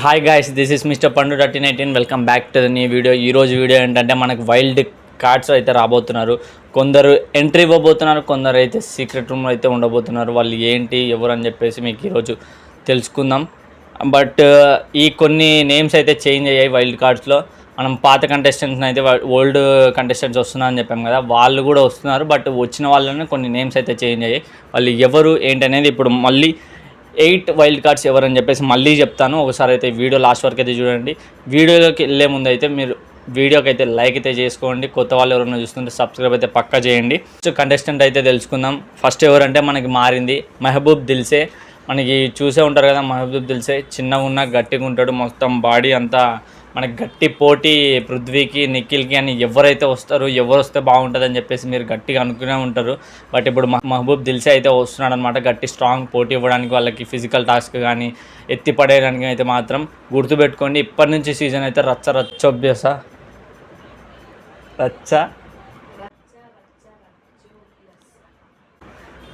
Hi guys this is mister Pandu thirteen eighteen welcome back to the new video ఈరోజు video ఏంటంటే మనకు wild cards అయితే రాబోతున్నారు. కొందరు ఎంట్రీ ఇవ్వబోతున్నారు కొందరు అయితే సీక్రెట్ రూమ్లో అయితే ఉండబోతున్నారు. వాళ్ళు ఏంటి ఎవరు అని చెప్పేసి మీకు ఈరోజు తెలుసుకుందాం. బట్ ఈ కొన్ని నేమ్స్ అయితే చేంజ్ అయ్యాయి వైల్డ్ కార్డ్స్లో మనం పాత కంటెస్టెంట్స్ అయితే ఓల్డ్ కంటెస్టెంట్స్ వస్తున్నారని చెప్పాం కదా వాళ్ళు కూడా వస్తున్నారు. బట్ వచ్చిన వాళ్ళని కొన్ని నేమ్స్ అయితే చేంజ్ అయ్యాయి. వాళ్ళు ఎవరు ఏంటనేది ఇప్పుడు మళ్ళీ ఎయిట్ వైల్డ్ కార్డ్స్ ఎవరని చెప్పేసి మళ్ళీ చెప్తాను. ఒకసారి అయితే వీడియో లాస్ట్ వరకు అయితే చూడండి. వీడియోలోకి వెళ్ళే ముందు అయితే మీరు వీడియోకి అయితే లైక్ అయితే చేసుకోండి. కొత్త వాళ్ళు ఎవరైనా చూస్తుంటే సబ్స్క్రైబ్ అయితే పక్కా చేయండి. కంటెస్టెంట్ అయితే తెలుసుకుందాం. ఫస్ట్ ఎవరంటే మనకి మారింది మెహబూబ్ దిల్సే. మనకి చూసే ఉంటారు కదా మహబూబ్ దిల్సే. చిన్నగా ఉన్న గట్టిగా ఉంటాడు. మొత్తం బాడీ అంతా మనకి గట్టి పోటీ పృథ్వీకి నిఖిల్కి అని ఎవరైతే వస్తారో ఎవరు వస్తే బాగుంటుంది అని చెప్పేసి మీరు గట్టిగా అనుకునే ఉంటారు. బట్ ఇప్పుడు మహబూబ్ దిల్సే అయితే వస్తున్నాడు అనమాట గట్టి స్ట్రాంగ్ పోటీ ఇవ్వడానికి వాళ్ళకి ఫిజికల్ టాస్క్ కానీ ఎత్తి పడేయడానికి అయితే మాత్రం గుర్తుపెట్టుకోండి. ఇప్పటి నుంచి సీజన్ అయితే రచ్చ రచ్చొబ్బేస రచ్చ.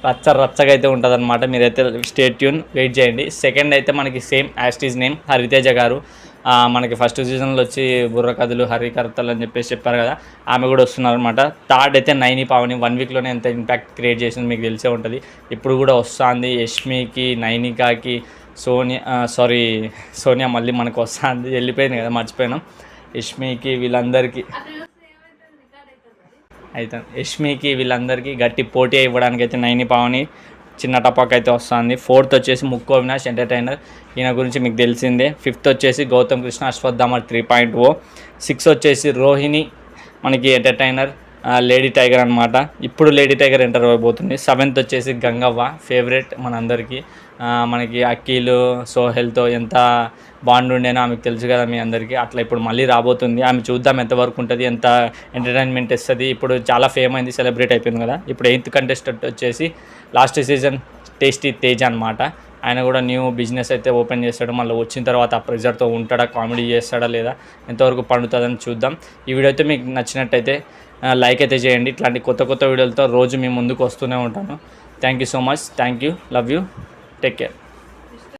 రచ్చ రచ్చగా అయితే ఉంటుంది అనమాట మీరైతే స్టేట్ ట్యూన్ వెయిట్ చేయండి. సెకండ్ అయితే మనకి సేమ్ యాస్టీజ్ నేమ్ హరితేజ గారు. మనకి ఫస్ట్ సీజన్లో వచ్చి బుర్ర కథలు హరికర్తలు అని చెప్పేసి చెప్పారు కదా ఆమె కూడా వస్తున్నారు అనమాట థర్డ్ అయితే నైని పావని వన్ వీక్లోనే ఎంత ఇంపాక్ట్ క్రియేట్ చేసింది మీకు తెలిసే ఉంటుంది. ఇప్పుడు కూడా వస్తుంది యష్మికి నైనికాకి సోనియా సారీ సోనియా మళ్ళీ మనకు వస్తుంది. వెళ్ళిపోయింది కదా మర్చిపోయినాం. యష్మికి వీళ్ళందరికీ అయితే యష్మికి వీళ్ళందరికీ గట్టి పోటీ ఇవ్వడానికి అయితే నైని పావని చిన్న టపాక్ అయితే వస్తుంది. ఫోర్త్ వచ్చేసి ముక్కు అవినాష్ ఎంటర్టైనర్ ఈయన గురించి మీకు తెలిసిందే. ఫిఫ్త్ వచ్చేసి గౌతమ్ కృష్ణ అశ్వత్థామర్ త్రీ పాయింట్ ఓ సిక్స్ వచ్చేసి రోహిణి మనకి ఎంటర్టైనర్ లేడీ టైగర్ అనమాట ఇప్పుడు లేడీ టైగర్ ఎంటర్ అయిపోతుంది సెవెంత్ వచ్చేసి గంగవ్వ ఫేవరెట్ మనందరికీ. మనకి అక్కీలు సోహెల్తో ఎంత బాండ్ ఉండేనో ఆమెకు తెలుసు కదా మీ అందరికీ. అట్లా ఇప్పుడు మళ్ళీ రాబోతుంది. ఆమె చూద్దాం ఎంతవరకు ఉంటుంది ఎంత ఎంటర్టైన్మెంట్ ఇస్తుంది. ఇప్పుడు చాలా ఫేమ్ అయింది సెలబ్రేట్ అయిపోయింది కదా. ఇప్పుడు ఎయిత్ కంటెస్టెంట్ వచ్చేసి లాస్ట్ సీజన్ టేస్టీ తేజ్ అనమాట ఆయన కూడా న్యూ బిజినెస్ అయితే ఓపెన్ చేస్తాడు. మళ్ళీ వచ్చిన తర్వాత ఆ ప్రెజర్తో ఉంటాడా కామెడీ చేస్తాడా లేదా ఎంతవరకు పండుతుందని చూద్దాం. ఈ వీడియో అయితే మీకు నచ్చినట్టయితే లైక్ అయితే చేయండి. ఇట్లాంటి కొత్త కొత్త వీడియోలతో రోజు మీ ముందుకు వస్తూనే ఉంటాను. Thank you so much thank you love you take care